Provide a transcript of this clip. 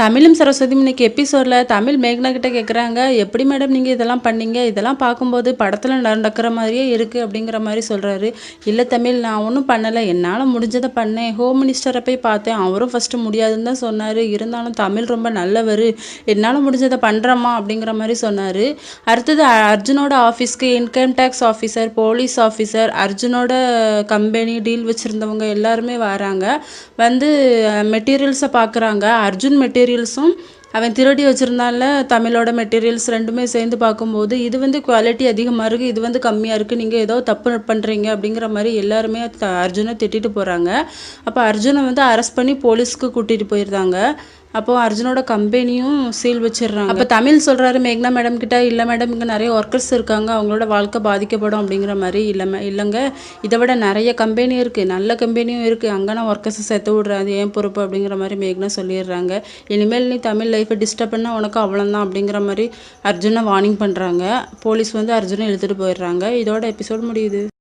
தமிழும் சரஸ்வதி இன்னைக்கு எபிசோடில் தமிழ் மேக்னா கிட்ட கேட்குறாங்க எப்படி மேடம் நீங்கள் இதெல்லாம் பண்ணீங்க? இதெல்லாம் பார்க்கும்போது படத்தில் நடக்கிற மாதிரியே இருக்குது அப்படிங்கிற மாதிரி சொல்கிறாரு இல்லை தமிழ் நான் ஒன்றும் பண்ணலை. என்னால் முடிஞ்சதை பண்ணேன். ஹோம் மினிஸ்டரை போய் பார்த்தேன். அவரும் ஃபஸ்ட்டு முடியாதுன்னு தான் சொன்னார். இருந்தாலும் தமிழ் ரொம்ப நல்லவர். என்னால் முடிஞ்சதை பண்ணுறம்மா அப்படிங்கிற மாதிரி சொன்னார். அடுத்தது அர்ஜுனோட ஆஃபீஸ்க்கு income tax officer police officer அர்ஜுனோட company deal வச்சுருந்தவங்க எல்லாருமே வராங்க. வந்து மெட்டீரியல்ஸை பார்க்குறாங்க. அர்ஜுன் மெட்டீரியல்ஸும் அவன் திருடி வச்சுருந்தால தமிழோட மெட்டீரியல்ஸ் ரெண்டுமே சேர்ந்து பார்க்கும்போது இது வந்து குவாலிட்டி அதிகமாக இருக்குது இது வந்து கம்மியாக இருக்குது நீங்கள் ஏதோ தப்பு பண்ணுறீங்க அப்படிங்கிற மாதிரி எல்லாருமே அர்ஜுனை திட்டிட்டு போகிறாங்க அப்போ அர்ஜுனை வந்து அரெஸ்ட் பண்ணி போலீஸ்க்கு கூட்டிகிட்டு போயிருந்தாங்க. அப்போ அர்ஜுனோட கம்பெனியும் சீல் வச்சிடுறாங்க. அப்போ தமிழ் சொல்கிறாரு மேக்னா மேடம் கிட்ட இல்லை மேடம் இங்கே நிறைய ஒர்க்கர்ஸ் இருக்காங்க அவங்களோட வாழ்க்கை பாதிக்கப்படும் அப்படிங்கிற மாதிரி இல்லை இல்லைங்க. இதை விட நிறைய கம்பெனி இருக்குது நல்ல கம்பெனியும் இருக்குது அங்கே நான் ஒர்க்கர்ஸை சேர்த்து விட்றேன் அது ஏன் பொறுப்பு அப்படிங்கிற மாதிரி மேக்னா சொல்லிடுறாங்க. இனிமேல் நீ தமிழ் லைஃப்பை டிஸ்டர்ப் பண்ணால் உனக்கு அவ்வளோதான் அப்படிங்கிற மாதிரி அர்ஜுனை வார்னிங் பண்ணுறாங்க போலீஸ் வந்து அர்ஜுனை இழுத்துட்டு போயிடுறாங்க. இதோட எபிசோட் முடியுது.